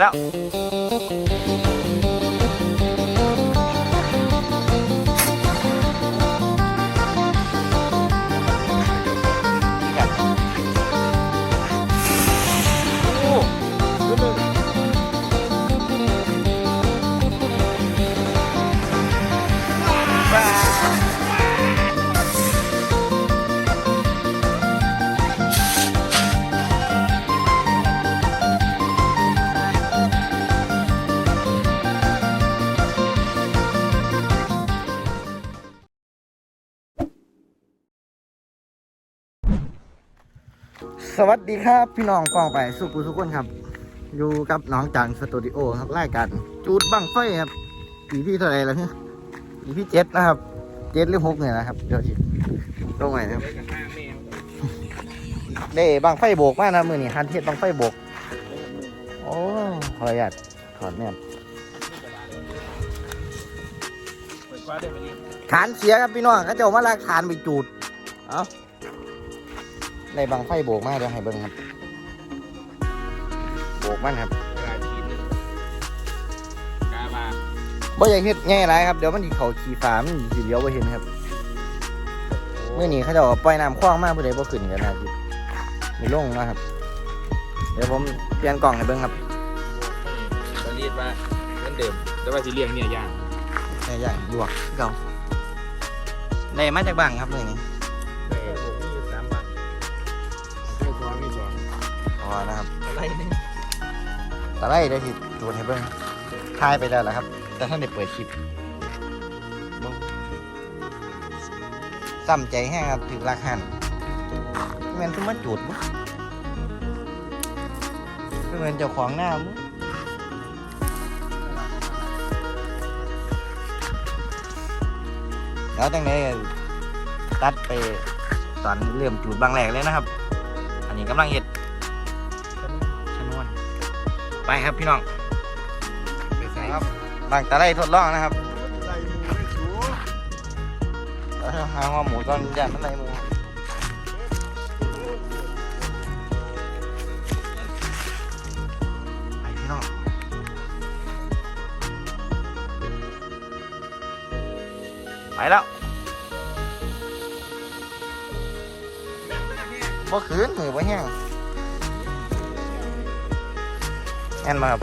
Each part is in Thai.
แล้ว สวัสดีครับพี่น้องกองไปสุขุสุขคนครับ อยู่กับน้องจังสตูดิโอครับรายการจูดบังไฟครับปีที่เท่าไรแล้วเนี่ยปีที่เจ็ดนะครับเจ็ดหรือหกเนี่ยนะครับเดี๋ยวสิลงใหนครับได้บังไฟโบกมากนะมือนี่ฮันเทศบังไฟโบกโอ้ขออนุญาตถอดเนี่ยฐานเสียครับพี่น้องเขาจะเอามาลากฐานไปจูดเอา ในบังไฟโบกมากเดี๋ยวให้เบิ้งครับ โบกมันครับบ่อยากเฮ็ดง่ายไรครับ เดี๋ยวมันสิเขาขี่ฟ้ามันสิเลี้ยวบ่เห็นครับเมื่อนี้เขาจะเอาปล่อยน้ำคว้างมากผู้ใดบ่ขึ้นกันนะจิมีลงนะครับ เดี๋ยวผมเปลี่ยนกล่องให้เบิ่งครับจะเรียกว่าเหมือนเดิมแต่ว่าสิเลี้ยงเนี่ยย่างแม่ย่างลวกคือเก่าได้มาจากบ้างครับมื้อนี้ อ๋อนะครับอะไรนี่ตะไลได้สิจูดให้เบิ่งทายไปแล้วล่ะครับ แต่ท่านได้เปิดคลิปบ่ซ้ำใจแห้งครับถึงรักหันแม่นคือมาจูดบ่คือแม่นเจ้าของหน้าบ่แล้วตั้งแต่ตัดไปตอนเริ่มจูดบางแหลกเลยนะครับ อันนี้กำลังเห็ดชนวน ไปครับพี่น้องไปใส่ครับบางตะไลทดลองนะครับใส่หมูไม่สูงแล้วหาหัวหมูตอนยันมันไรมือไปพี่น้องไปแล้วบ่ขืนมือบ่แห้ง แอนมาครับ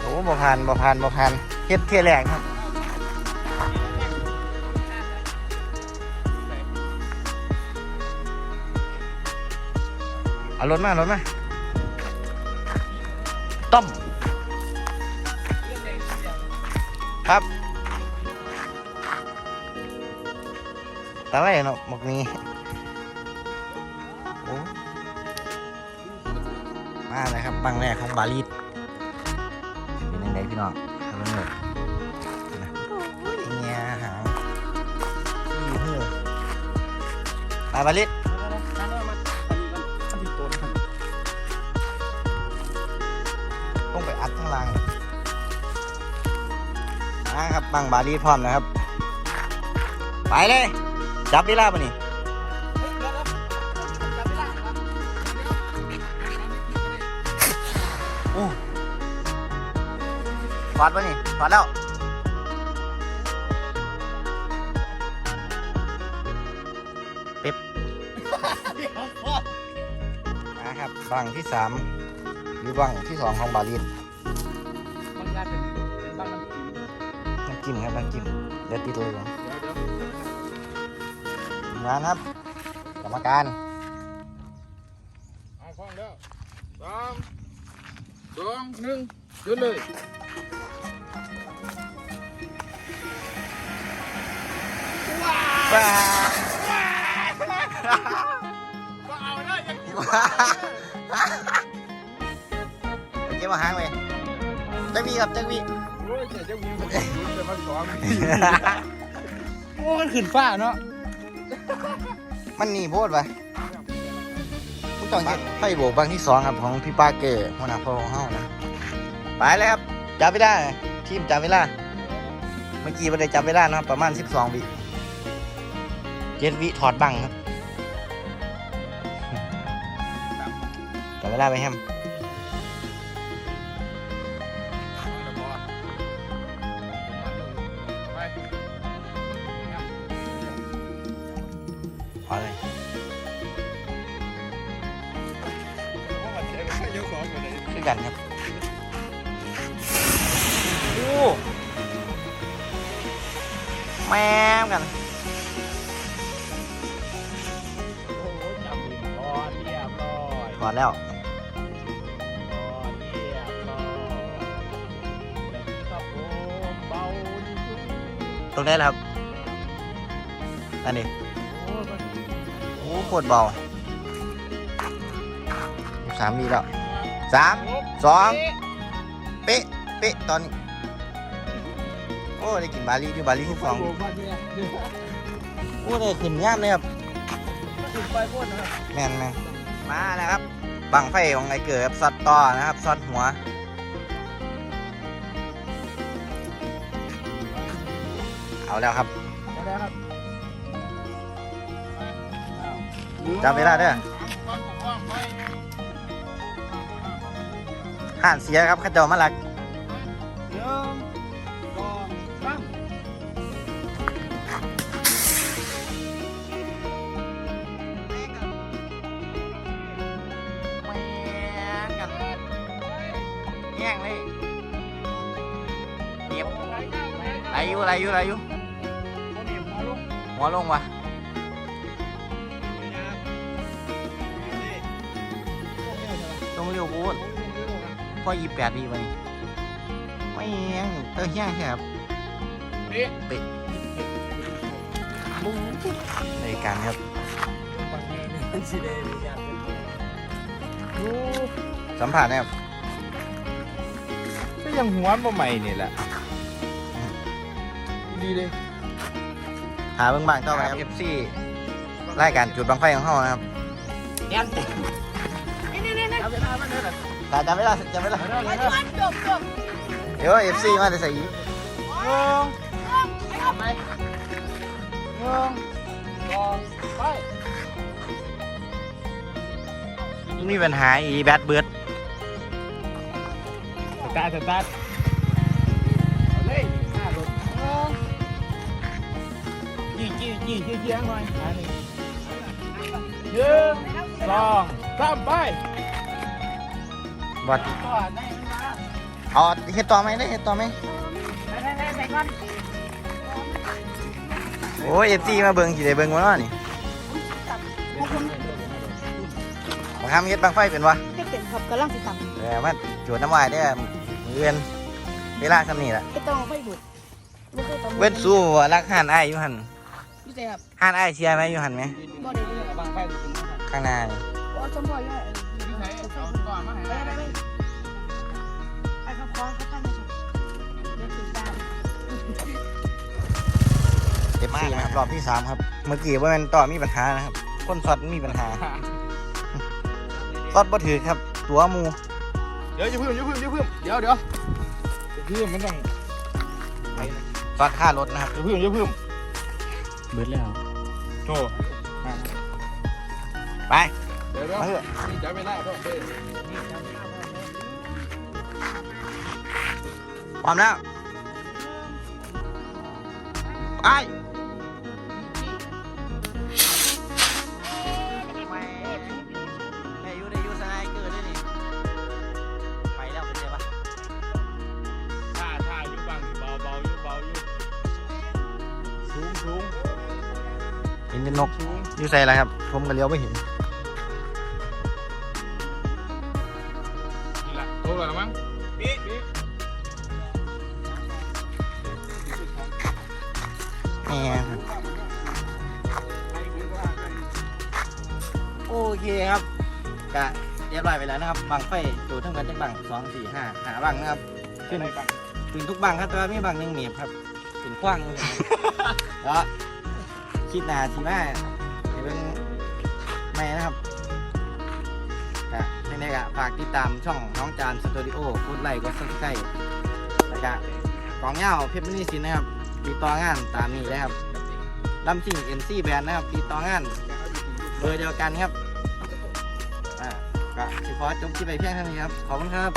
โอ้บ่ผ่านบ่ผ่านบ่ผ่านเฮ็ดเที่ยแรกครับเอารถมารถมาต้มครับตะไลเนาะหมกนี้ มาเลยครับบังแรกของบาลีดเป็นยังไงพี่น้องทำเรื่องเลยนะโอ้ยเนี่ยหางอยู่เหือไปบาลีดต้องไปอัดข้างล่างนะครับบังบาลีพร้อมนะครับ ไปเลย จับเวลาปะนี่ ถอดปะนี่ถอดแล้วเป๊ปนะครับบังที่สามหรือบังที่สองของบาลีนบางญาติเป็นเป็นบ้านน้ำจิ้มน้ำจิ้มครับน้ำจิ้มเดี๋ยวติดเลยนะเดี๋ยวเดี๋ยวทีมงานครับ กรรมการ สองหนึ่งหยุดเลยว้าก็เอาได้ยังเก็บมาหางเลยจักวีครับจักวีโอ้ยเจ้าวิวมันหยุดเลยมันสองโอ้ยขึ้นฟ้าเนาะมันหนีโพดไปผู้ ต้องเก็บไฟโบกบางที่สองครับของพี่ป้าเก๋หัวหน้าพ่อของเฮานะไปเลยครับจับเวลาทีมจับเวลาเมื่อกี้ไม่ได้จับเวลานะครับประมาณ 12วิเจ็ดวิถอดบังครับจับเวลาไปแฮม ด้วยกันครับโอ้แม่มกันโอ้โหจับดินพอเรียบร้อยก่อนแล้วพอเรียบร้อยแบบนี้ครับผมเบาที่สุดตรงนี้แหละครับอันนี้โอ้ยมัน โอ้โคตรเบาสามดีแล้ว สามสองเป๊ะเป๊ะตอนนี้โอ้ได้กินบาลีด้วยบาลีที่สองโอ้ยมันเนี่ยโอ้ได้ขึ้นย่ามเลยครับขึ้นไปโคตรนะครับแม่นแม่นมาแล้วครับบังไฟของไอเกิดครับซอดต่อนะครับซอดหัวเอาแล้วครับได้ครับจำเวลาเด้อ ห่านเสียครับเข้าเจ้ามาลักหนึ่งสองสามแม่งกันแย่งเลยเก็บไหลอยู่ไหลอยู่ไหลอยู่คนนี้มาลูกหัวลงวะต้องเร็วพูด พ่อยี่แปดดีไปไม่แย่งเตอแย่งแค่ครับนี่ในการครับสิเดมีอยากเป็นโอ้สัมผัสนะครับก็ยังหัวมาใหม่นี่แหละ ดีเลยหาเบื้องบางต่อไปครับ FC รายการจุดบังไฟของเขานะครับแอนเอาเวลามันเท่าไหร่แต่จำไม่ได้จำไม่ได้เอาเวลาเท่าไหร่จบจบเดี๋ยว FC มาจะใส่อีกหนึ่งไปหนึ่งสองไปมีปัญหาอีแบดเบิร์ดสตาร์ทสตาร์ทเอาเลยหน้ารถจี้จี้จี้จี้จี้หน่อยอันนี้หนึ่งสองสามไป บอดต่อได้ไหมนะเอาเฮ็ดต่อไหมได้เฮ็ดต่อไหมไปไปไปไปก่อนโอ้ย FC มาเบิ่งสิได้เบิ่งว่านี่บางครั้งเฮ็ดบังไฟเป็นวะให้เป็นครับกำลังสิตับเออมันจุดน้ำวายได้อมือเวียนเวลาสำนี้แหละไอ้ต้องเอาไฟบุดไม่เคยต้องเว้นสู้ว่ารักห่านอ้ายอยู่หันพี่เจ๊ครับห่านอ้ายเชียร์ไหมอยู่หันไหมบ่ได้เลยบางไฟดูถึงนะครับข้างหน้านี่โอ้ชมพ่อย่ อยที่ไหนเอาก่อนมาให้ไปไปไปไอ้ข้าวคอข้าวข้าวไม่ชมเดี๋ยวถึงตามเอฟซีนะครับรอบที่สามครับ เมื่อกี้ว่ามันต่อมีปัญหานะครับคนสอดมีปัญหาสอดบ่ถือครับ ตัวหมูเดี๋ยวอย่าเพิ่มอย่าเพิ่มอย่าเพิ่มเดี๋ยวเดี๋ยวอย่าเพิ่มมันต้องไปนะสอดค่ารถนะครับอย่าเพิ่มอย่าเพิ่มเบิดแล้วโธ่ไป เดี๋ยวเดี๋ยวมาเถอะนี่จะไม่ได้ต้องเดินพร้อมแล้วไปได้อยู่ได้อยู่สไนเกอร์ด้วยนี่ไปแล้วเป็นไงวะท่าท่าอยู่บางอยู่เบาเบาอยู่เบาอยู่สูงสูงเห็นเป็นนกสูงอยู่ใส่อะไรครับ ผมก็เลี้ยวไม่เห็น แหมโอเคครับกะเรียบร้อยไปแล้วนะครับบังไฟจูดทั้งกันจักบังสองสี่ห้าหาบังนะครับขึ้นขึ้นทุกบังครับแต่ว่ามีบังหนึ่งเหนียบครับขึ้นกว้างเลยแล้วคิดหนาทีแม่เดี๋ยวเป็นไม่นะครับกะในนี้กะฝากติดตามช่องน้องจานสตูดิโอกดไลค์กดซับสไครต์แล้วก็กองเงาเพชรมณีสินนะครับ ติดต่องานตามนี้เลยครับลำสิ่งเอ็นซีแบนนะครับติดต่องานเบอร์เดียวกันครับ อ่าก็สิขอจบที่ไปเพียงเท่านี้ครับ ขอบคุณครับ